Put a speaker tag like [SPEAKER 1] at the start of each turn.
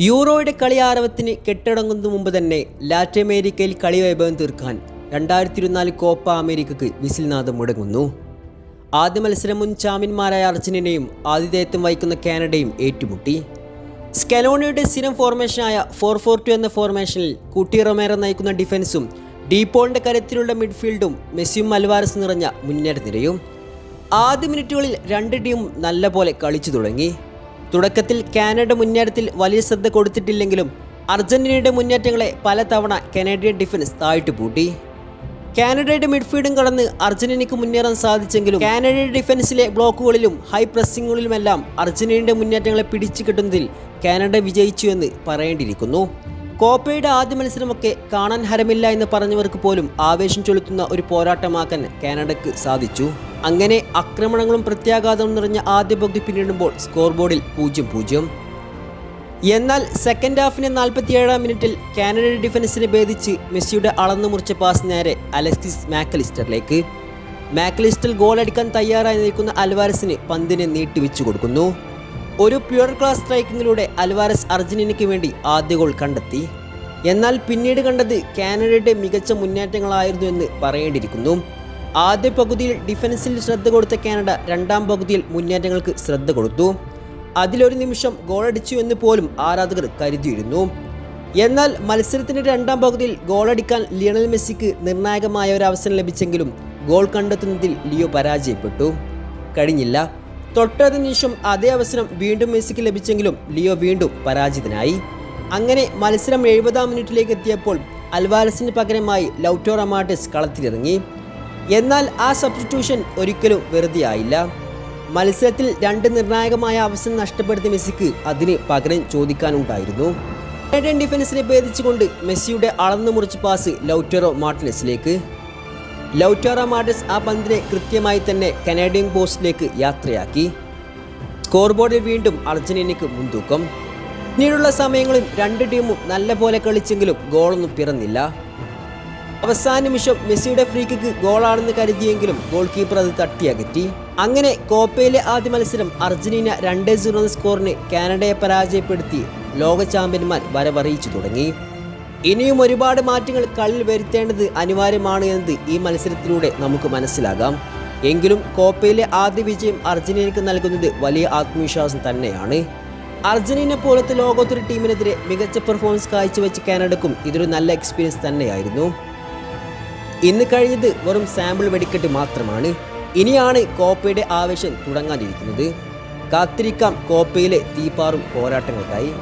[SPEAKER 1] യൂറോയുടെ കളി ആരവത്തിന് കെട്ടടങ്ങുന്നതിന് മുമ്പ് തന്നെ ലാറ്റിൻ അമേരിക്കയിൽ കളി വൈഭവം തീർക്കാൻ രണ്ടായിരത്തി ഇരുപത്തിനാല് കോപ്പ അമേരിക്കക്ക് വിസിൽനാഥം മുടങ്ങുന്നു. ആദ്യ മത്സരം മുൻ ചാമ്പ്യന്മാരായ അർജന്റീനയും ആതിഥേയത്വം വഹിക്കുന്ന കാനഡയും ഏറ്റുമുട്ടി. സ്കലോണിയുടെ സ്ഥിരം ഫോർമേഷനായ ഫോർ ഫോർ ടു എന്ന ഫോർമേഷനിൽ കുട്ടി റൊമേറ നയിക്കുന്ന ഡിഫൻസും ഡീപോളിന്റെ കരുത്തിലുള്ള മിഡ്ഫീൽഡും മെസ്സിയും അൽവാരസ് നിറഞ്ഞ മുന്നേറ്റ നിരയും ആദ്യ മിനിറ്റുകളിൽ രണ്ട് ടീമും നല്ലപോലെ കളിച്ചു തുടങ്ങി. തുടക്കത്തിൽ കാനഡ മുന്നേറ്റത്തിൽ വലിയ ശ്രദ്ധ കൊടുത്തിട്ടില്ലെങ്കിലും അർജന്റീനയുടെ മുന്നേറ്റങ്ങളെ പലതവണ കനേഡിയൻ ഡിഫൻസ് താഴ്ത്തു പൂട്ടി. കാനഡയുടെ മിഡ്ഫീൽഡും കടന്ന് അർജന്റീനയ്ക്ക് മുന്നേറാൻ സാധിച്ചെങ്കിലും കാനഡയുടെ ഡിഫൻസിലെ ബ്ലോക്കുകളിലും ഹൈ പ്രസ്സിങ്ങുകളിലുമെല്ലാം അർജന്റീനയുടെ മുന്നേറ്റങ്ങളെ പിടിച്ചു കിട്ടുന്നതിൽ കാനഡ വിജയിച്ചു എന്ന് പറയേണ്ടിയിരിക്കുന്നു. കോപ്പയുടെ ആദ്യ മത്സരമൊക്കെ കാണാൻ ഹരമില്ല എന്ന് പറഞ്ഞവർക്ക് പോലും ആവേശം ചൊലുത്തുന്ന ഒരു പോരാട്ടമാക്കാൻ കാനഡക്ക് സാധിച്ചു. അങ്ങനെ ആക്രമണങ്ങളും പ്രത്യാഘാതവും നിറഞ്ഞ ആദ്യ പകുതി പിന്നിടുമ്പോൾ സ്കോർ ബോർഡിൽ പൂജ്യം പൂജ്യം. എന്നാൽ സെക്കൻഡ് ഹാഫിന് നാൽപ്പത്തിയേഴാം മിനിറ്റിൽ കാനഡ ഡിഫൻസിനെ ഭേദിച്ച് മെസ്സിയുടെ അളന്നു മുറിച്ച പാസ് നേരെ അലക്സിസ് മാക്കലിസ്റ്ററിലേക്ക് മാക്കലിസ്റ്റർ ഗോളടിക്കാൻ തയ്യാറായി നിൽക്കുന്ന അൽവാരസിന് പന്തിനെ നീട്ടിവെച്ചു കൊടുക്കുന്നു. ഒരു പ്യുവർ ക്ലാസ് സ്ട്രൈക്കിങ്ങിലൂടെ അൽവാരസ് അർജന്റീനയ്ക്ക് വേണ്ടി ആദ്യ ഗോൾ കണ്ടെത്തി. എന്നാൽ പിന്നീട് കണ്ടത് കാനഡയുടെ മികച്ച മുന്നേറ്റങ്ങളായിരുന്നു എന്ന് പറയേണ്ടിയിരിക്കുന്നു. ആദ്യ പകുതിയിൽ ഡിഫൻസിൽ ശ്രദ്ധ കൊടുത്ത കാനഡ രണ്ടാം പകുതിയിൽ മുന്നേറ്റങ്ങൾക്ക് ശ്രദ്ധ കൊടുത്തു. അതിലൊരു നിമിഷം ഗോളടിച്ചു എന്ന് പോലും ആരാധകർ കരുതിയിരുന്നു. എന്നാൽ മത്സരത്തിന്റെ രണ്ടാം പകുതിയിൽ ഗോളടിക്കാൻ ലിയണൽ മെസ്സിക്ക് നിർണായകമായ ഒരു അവസരം ലഭിച്ചെങ്കിലും ഗോൾ കണ്ടെത്തുന്നതിൽ ലിയോ പരാജയപ്പെട്ടു. കഴിഞ്ഞില്ല. തൊട്ടടുത്ത നിമിഷം അതേ അവസരം വീണ്ടും മെസ്സിക്ക് ലഭിച്ചെങ്കിലും ലിയോ വീണ്ടും പരാജിതനായി. അങ്ങനെ മത്സരം എഴുപതാം മിനിറ്റിലേക്ക് എത്തിയപ്പോൾ അൽവാരസിന് പകരമായി ലൗട്ടോ റമാർട്ടിസ് കളത്തിലിറങ്ങി. എന്നാൽ ആ സബ്സ്റ്റിറ്റ്യൂഷൻ ഒരിക്കലും വെറുതെ ആയില്ല മത്സരത്തിൽ രണ്ട് നിർണായകമായ അവസരം നഷ്ടപ്പെടുത്തിയ മെസ്സിക്ക് അതിന് പകരം ചോദിക്കാനുണ്ടായിരുന്നു. ഡിഫൻസിനെ ഭേദിച്ചുകൊണ്ട് മെസ്സിയുടെ അളന്നു മുറിച്ച് പാസ് ലൗറ്ററോ മാർട്ടിനസിലേക്ക് ലൗറ്റോറോ മാഡസ് ആ പന്തിനെ കൃത്യമായി തന്നെ കനേഡിയൻ പോസ്റ്റിലേക്ക് യാത്രയാക്കി. സ്കോർ ബോർഡിൽ വീണ്ടും അർജന്റീനയ്ക്ക് മുൻതൂക്കം. പിന്നീടുള്ള സമയങ്ങളിൽ രണ്ട് ടീമും നല്ല പോലെ കളിച്ചെങ്കിലും ഗോളൊന്നും പിറന്നില്ല. അവസാന നിമിഷം മെസ്സിയുടെ ഫ്രീ കിക്ക് ഗോളാണെന്ന് കരുതിയെങ്കിലും ഗോൾ കീപ്പർ അത് തട്ടിയകറ്റി. അങ്ങനെ കോപ്പയിലെ ആദ്യ മത്സരം അർജന്റീന രണ്ടേ സീറോ എന്ന സ്കോറിന് കാനഡയെ പരാജയപ്പെടുത്തി ലോക ചാമ്പ്യന്മാർ വരവറിയിച്ചു തുടങ്ങി. ഇനിയും ഒരുപാട് മാറ്റങ്ങൾ കളിയിൽ വരുത്തേണ്ടത് അനിവാര്യമാണ് എന്നത് ഈ മത്സരത്തിലൂടെ നമുക്ക് മനസ്സിലാകാം. എങ്കിലും കോപ്പയിലെ ആദ്യ വിജയം അർജന്റീനയ്ക്ക് നൽകുന്നത് വലിയ ആത്മവിശ്വാസം തന്നെയാണ്. അർജന്റീന പോലത്തെ ലോകോത്തര ടീമിനെതിരെ മികച്ച പെർഫോമൻസ് കാഴ്ചവെച്ച് കാനഡക്കും ഇതൊരു നല്ല എക്സ്പീരിയൻസ് തന്നെയായിരുന്നു. ഇന്ന് കഴിഞ്ഞത് വെറും സാമ്പിൾ വെടിക്കെട്ട് മാത്രമാണ്. ഇനിയാണ് കോപ്പയുടെ ആവേശം തുടങ്ങാനിരിക്കുന്നത്. കാത്തിരിക്കാം കോപ്പയിലെ തീപ്പാറും പോരാട്ടങ്ങൾക്കായി.